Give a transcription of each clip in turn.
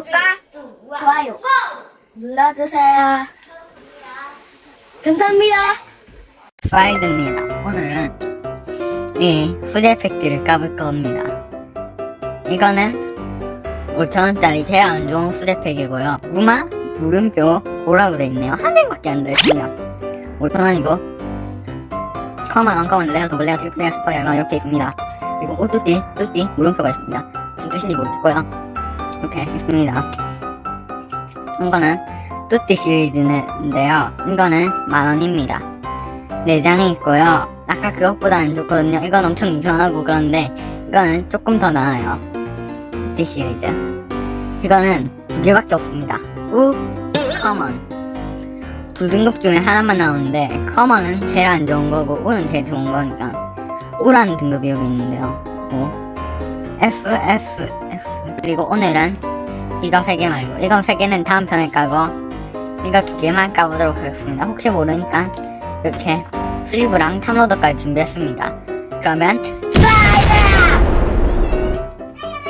구독과 좋아요 눌러주세요. 감사합니다. 파이드입니다. 오늘은 이 후제 팩트를 까볼 겁니다. 이거는 5천원짜리 제일 안 좋은 후제 팩이고요. 우마, 물음표, 고라고 돼 있네요. 한 장밖에 안 들어있습니다. 5천원이고 커먼, 언커먼, 레어, 도블, 레어, 트리플, 레어, 슈퍼, 레어 이렇게 있습니다. 그리고 오뚜띠, 뚜띠, 물음표가 있습니다. 무슨 뜻인지 모르겠고요. 이렇게 있습니다. 이거는 뚜띠 시리즈인데요. 이거는 만원입니다. 4장이 있고요. 아까 그것보다는 좋거든요. 이건 엄청 이상하고 그런데 이거는 조금 더 나아요. 뚜띠 시리즈. 이거는 두 개밖에 없습니다. 우, 커먼. 두 등급 중에 하나만 나오는데 커먼은 제일 안 좋은 거고 우는 제일 좋은 거니까 우라는 등급이 여기 있는데요. 우, F. 그리고 오늘은 이거 세개 말고 이거 세 개는 다음 편에 까고 이거 두 개만 까보도록 하겠습니다. 혹시 모르니까 이렇게 슬리브랑 탐로더까지 준비했습니다. 그러면 사이드!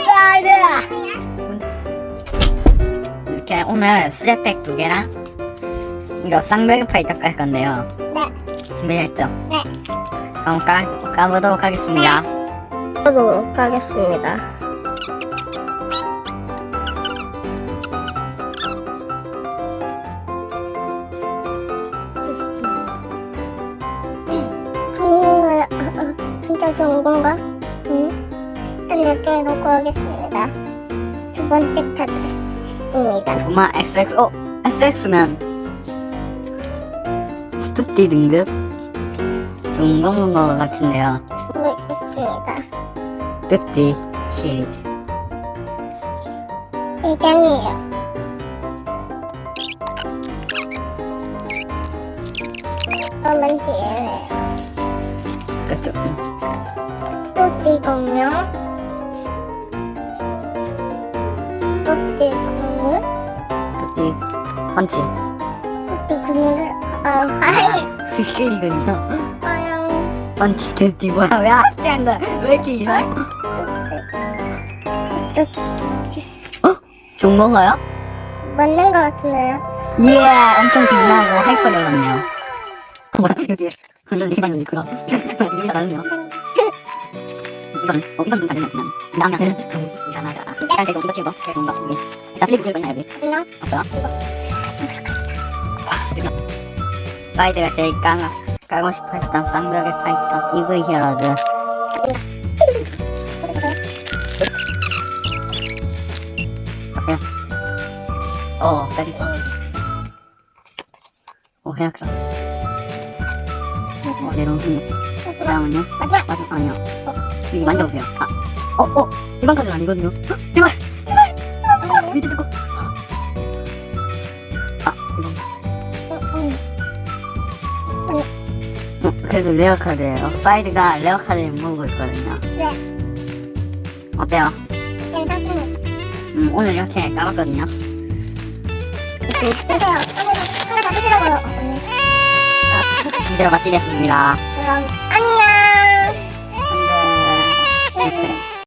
사이드! 이렇게 오늘 수제팩 두 개랑 이거 쌍벽이 파이터 깔 건데요. 네. 준비됐죠? 네. 그럼 까, 까보도록 하겠습니다. 하 도록 하겠습니다. 좋은 거야. 진짜 좋은 건가? 응? 일단 놓고 하겠습니다. 두 번째 카드입니다. 엄마 XX, 어? SX면 뚜띠 등급? 좋은 건것 같은데요. 네, 있습니다. 뚜띠 시리즈. 그러면 뒤에 그쵸? 또 띠 공룡 또 띠 공룡 뚜띠 펀치. 또 띠 공룡을 아 하이 비글이군요. 화 영 펀치 뚜띠 뭐야? 왜 합치한 거야? 왜 이렇게 이상해? 또 좋은 건가요? 맞는 것 같은데요? 예! 엄청 빛나고 하이퍼 들어갔네요. 뭐야, 여기, 완전 다니는 그거. 이거 다르네요. 이거는, 어, 이건 좀 다르네, 그냥. 나면은, 좀 이상하다. 일단 제가 이거 찍어. 제일 좋은 거. 여기. 일단 슬리브 이거 있나, 여기? 없어요? 파이드가 제일 까 가, 까고 싶어 했던 쌍벽의 파이터, EV 히어로즈. 어, 때리 어, 헤라크라. 어, 내려오세요. 그 다음은요? 마지막 아니요. 이거 만져보세요. 아, 어, 어, 카드는 아니거든요. 헉, 제발, 그래도 레어 카드예요. 파이드가 레어 카드를 모으고 있거든요. 네 어때요? 괜찮습니다 음, 오늘 이렇게 까봤거든요. 하나 더 하나 더 드시라고요 이대로 마치겠습니다. 그럼